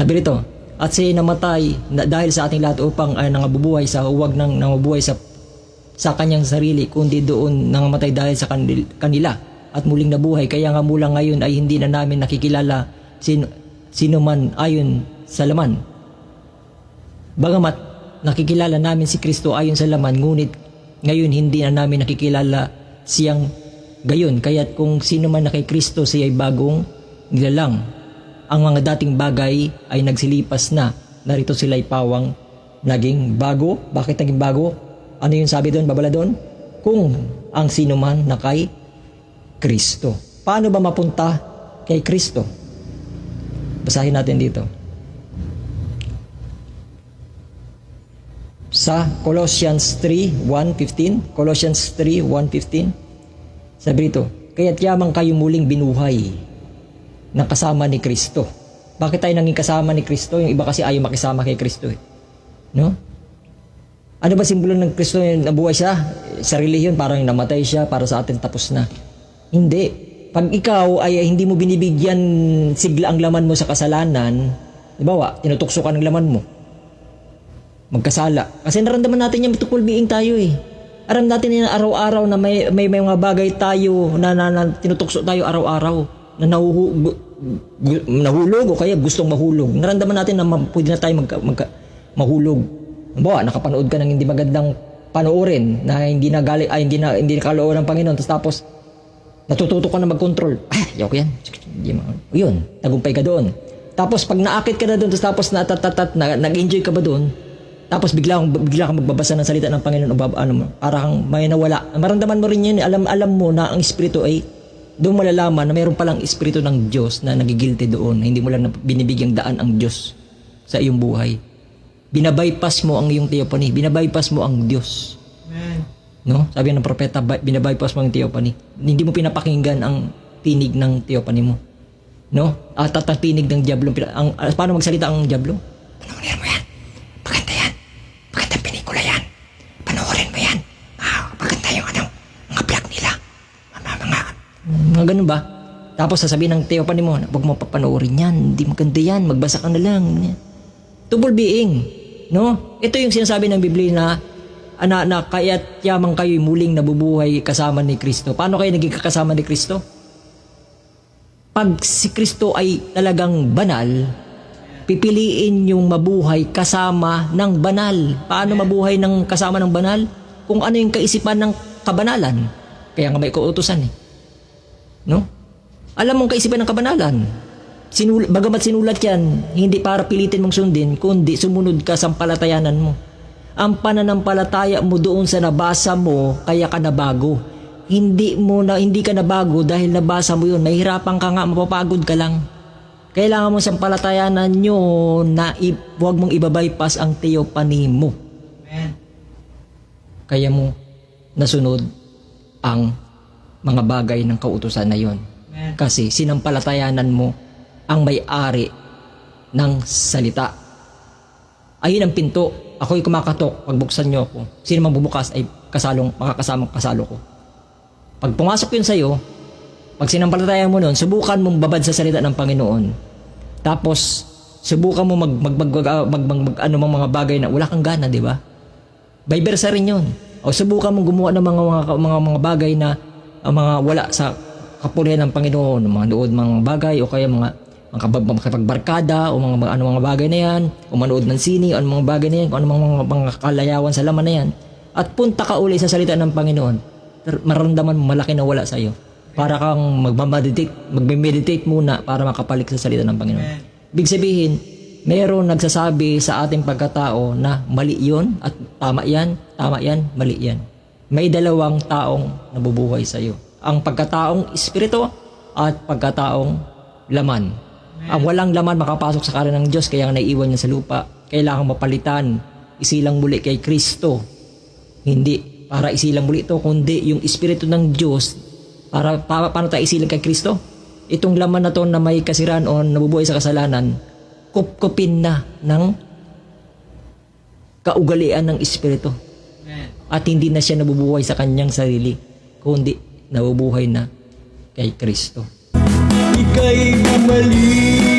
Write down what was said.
Sabi rito, at siya namatay na, dahil sa ating lahat upang ay nangabubuhay sa huwag nang nangabubuhay sa sa kanyang sarili kundi doon nangamatay dahil sa kanil- kanila at muling nabuhay kaya nga mula ngayon ay hindi na namin nakikilala sino, sino man ayon sa laman Bagamat nakikilala namin si Kristo ayon sa laman, ngunit ngayon hindi na namin nakikilala siyang gayon. Kaya't kung sino man na kay Kristo, siya ay bagong nilalang. Ang mga dating bagay ay nagsilipas na. Narito sila ay pawang naging bago. Bakit naging bago? Ano yung sabi doon, babala doon? Kung ang sino man na kay Kristo. Paano ba mapunta kay Kristo? Basahin natin dito. sa Colossians 3, 1.15. Colossians 3, 1.15. Sabi rito, Kaya't yamang kayo muling binuhay ng kasama ni Kristo. Bakit tayo naging kasama ni Kristo? Yung iba kasi ayaw makisama kay Kristo. Eh. No? Ano ba simbolo ng Kristo yung nabuhay siya? Sa relihiyon, parang namatay siya para sa atin tapos na. Hindi. Pag ikaw ay hindi mo binibigyan sigla ang laman mo sa kasalanan, di ba, tinutukso ka ng laman mo magkasala. Kasi naramdaman natin yung tukol being tayo eh. Aram natin yan araw-araw na may, may, may mga bagay tayo na, na, na tinutukso tayo araw-araw na nahuhu, nahulog o kaya gustong mahulog. Naramdaman natin na pwede na tayo magka, magka, mahulog. Bawa, nakapanood ka ng hindi magandang panoorin na hindi na gali, ay, hindi na hindi na kaloob ng Panginoon tapos tapos natututo ka na mag-control. Yaw ko yan. Yun, tagumpay ka doon. Tapos pag naakit ka na doon tapos natatatat na, nag-enjoy ka ba doon? Tapos bigla kang bigla kang magbabasa ng salita ng Panginoon o ano mo, may nawala. Maramdaman mo rin 'yan, alam alam mo na ang espiritu ay doon malalaman na mayroon palang espiritu ng Diyos na nagigilty doon, na hindi mo lang binibigyang daan ang Diyos sa iyong buhay. Binabypass mo ang iyong theophany, binabypass mo ang Diyos. No? Sabi ng propeta, by- binabypass mo ang theophany. Hindi mo pinapakinggan ang tinig ng theophany mo. No? At at ang tinig ng diablo, ang, paano magsalita ang diablo? Panoorin mo yan. Maganda yan. Magandang pelikula yan. Panoorin mo yan. Ah, maganda yung ano, mga vlog nila. Mga, mga, mga ganun ba? Tapos sasabihin ng theophany mo, huwag mo papanoorin yan. Hindi maganda yan. Magbasa ka na lang. Tubol being. No? Ito yung sinasabi ng Biblia na ana na kaya't yamang kayo muling nabubuhay kasama ni Kristo. Paano kayo naging kasama ni Kristo? Pag si Kristo ay talagang banal, pipiliin yung mabuhay kasama ng banal. Paano mabuhay ng kasama ng banal? Kung ano yung kaisipan ng kabanalan. Kaya nga may kautusan eh. No? Alam mong kaisipan ng kabanalan. Sinul bagamat sinulat yan, hindi para pilitin mong sundin, kundi sumunod ka sa palatayanan mo. Ang pananampalataya mo doon sa nabasa mo, kaya ka nabago. Hindi mo na hindi ka nabago dahil nabasa mo yun. Nahihirapan ka nga, mapapagod ka lang. Kailangan mo sa palatayanan nyo na huwag mong ibabypass ang teopani mo. Kaya mo nasunod ang mga bagay ng kautusan na yon. Kasi sinampalatayanan mo ang may-ari ng salita. Ayun ang pinto. Ako'y kumakatok. Pagbuksan niyo ako. Sino mang bubukas ay kasalong, makakasamang kasalo ko. Pag pumasok yun sa'yo, pag sinampalatayan mo nun, subukan mong babad sa salita ng Panginoon. Tapos, subukan mo mag, mag, mag, mag, mag, mag, mag- ano mga bagay na wala kang gana, di ba? Vice versa rin yun. O subukan mong gumawa ng mga mga mga, mga bagay na ang mga wala sa kapulihan ng Panginoon, mga nood mga bagay o kaya mga makipagbarkada o mga, mga ano mga bagay na yan, o manood ng sini, o ano mga bagay na yan, o ano mga, mga, mga kalayawan sa laman na yan. At punta ka uli sa salita ng Panginoon. Maramdaman mo malaki na wala sa iyo. Para kang magmameditate, magme-meditate muna para makapalik sa salita ng Panginoon. Big sabihin, Meron nagsasabi sa ating pagkatao na mali yun at tama yan, tama yan, mali yan. May dalawang taong nabubuhay sa iyo. Ang pagkataong espiritu at pagkataong laman. Ang walang laman makapasok sa karan ng Diyos kaya nga naiiwan niya sa lupa. Kailangan mapalitan, isilang muli kay Kristo. Hindi para isilang muli ito, kundi yung espiritu ng Diyos para, para paano tayo isilang kay Kristo? Itong laman na to na may kasiraan o nabubuhay sa kasalanan, kupkupin na ng kaugalian ng Espiritu. At hindi na siya nabubuhay sa kanyang sarili, kundi nabubuhay na kay Kristo. Ika'y bumalik